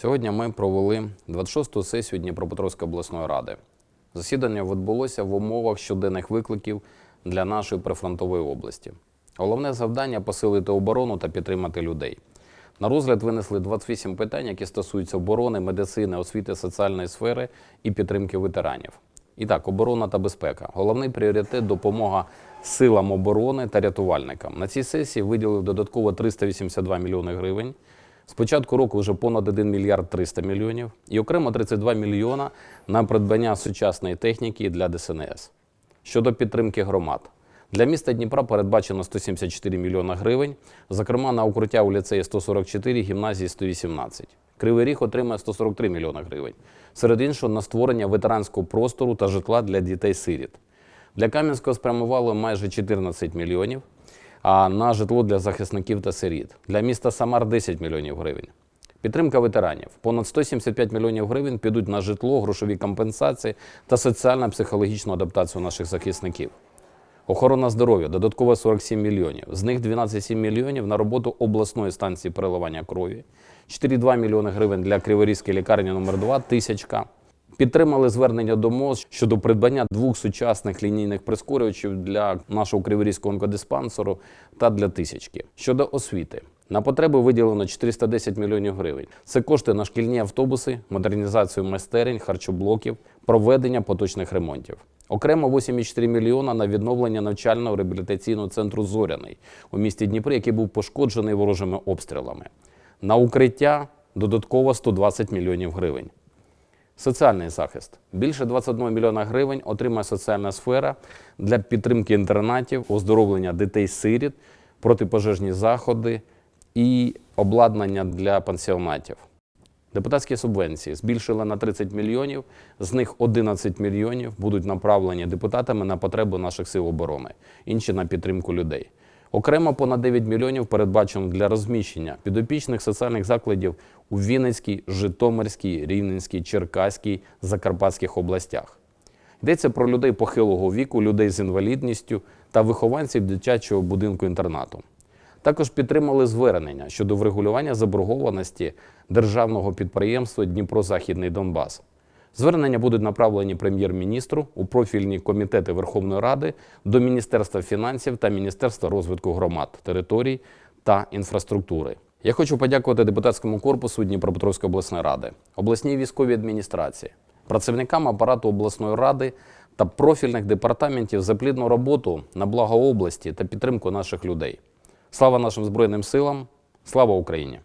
Сьогодні ми провели 26-ту сесію Дніпропетровської обласної ради. Засідання відбулося в умовах щоденних викликів для нашої прифронтової області. Головне завдання посилити оборону та підтримати людей. На розгляд винесли 28 питань, які стосуються оборони, медицини, освіти, соціальної сфери і підтримки ветеранів. І так, оборона та безпека. Головний пріоритет допомога силам оборони та рятувальникам. На цій сесії виділив додатково 382 мільйони гривень. З початку року вже понад 1 мільярд 300 мільйонів і окремо 32 мільйона на придбання сучасної техніки для ДСНС. Щодо підтримки громад. Для міста Дніпра передбачено 174 мільйона гривень, зокрема на укриття у ліцеї 144, гімназії 118. Кривий Ріг отримає 143 мільйона гривень. Серед іншого на створення ветеранського простору та житла для дітей-сиріт. Для Кам'янського спрямували майже 14 мільйонів, на житло для захисників та сиріт. Для міста Самар 10 мільйонів гривень. Підтримка ветеранів. Понад 175 мільйонів гривень підуть на житло, грошові компенсації та соціально-психологічну адаптацію наших захисників. Охорона здоров'я додатково 47 мільйонів. З них 12,7 мільйонів на роботу обласної станції переливання крові, 4,2 мільйони гривень для Криворізької лікарні номер 2 тисячка. Підтримали звернення до МОЗ щодо придбання двох сучасних лінійних прискорювачів для нашого Криворізького онкодиспансеру та для тисячки. Щодо освіти. На потреби виділено 410 мільйонів гривень. Це кошти на шкільні автобуси, модернізацію майстерень, харчоблоків, проведення поточних ремонтів. Окремо 8,4 мільйона на відновлення навчального реабілітаційного центру Зоряний у місті Дніпрі, який був пошкоджений ворожими обстрілами. На укриття додатково 120 мільйонів гривень. Соціальний захист. Більше 21 мільйона гривень отримає соціальна сфера для підтримки інтернатів, оздоровлення дітей-сиріт, протипожежні заходи і обладнання для пансіонатів. Депутатські субвенції збільшили на 30 мільйонів, з них 11 мільйонів будуть направлені депутатами на потреби наших сил оборони, інші на підтримку людей. Окремо понад 9 мільйонів передбачено для розміщення підопічних соціальних закладів у Вінницькій, Житомирській, Рівненській, Черкаській, Закарпатських областях. Йдеться про людей похилого віку, людей з інвалідністю та вихованців дитячого будинку інтернату. Також підтримали звернення щодо врегулювання заборгованості державного підприємства Дніпро-Західний Донбас. Звернення будуть направлені прем'єр-міністру у профільні комітети Верховної Ради до Міністерства фінансів та Міністерства розвитку громад, територій та інфраструктури. Я хочу подякувати депутатському корпусу Дніпропетровської обласної ради, обласній військовій адміністрації, працівникам апарату обласної ради та профільних департаментів за плідну роботу на благо області та підтримку наших людей. Слава нашим Збройним силам! Слава Україні!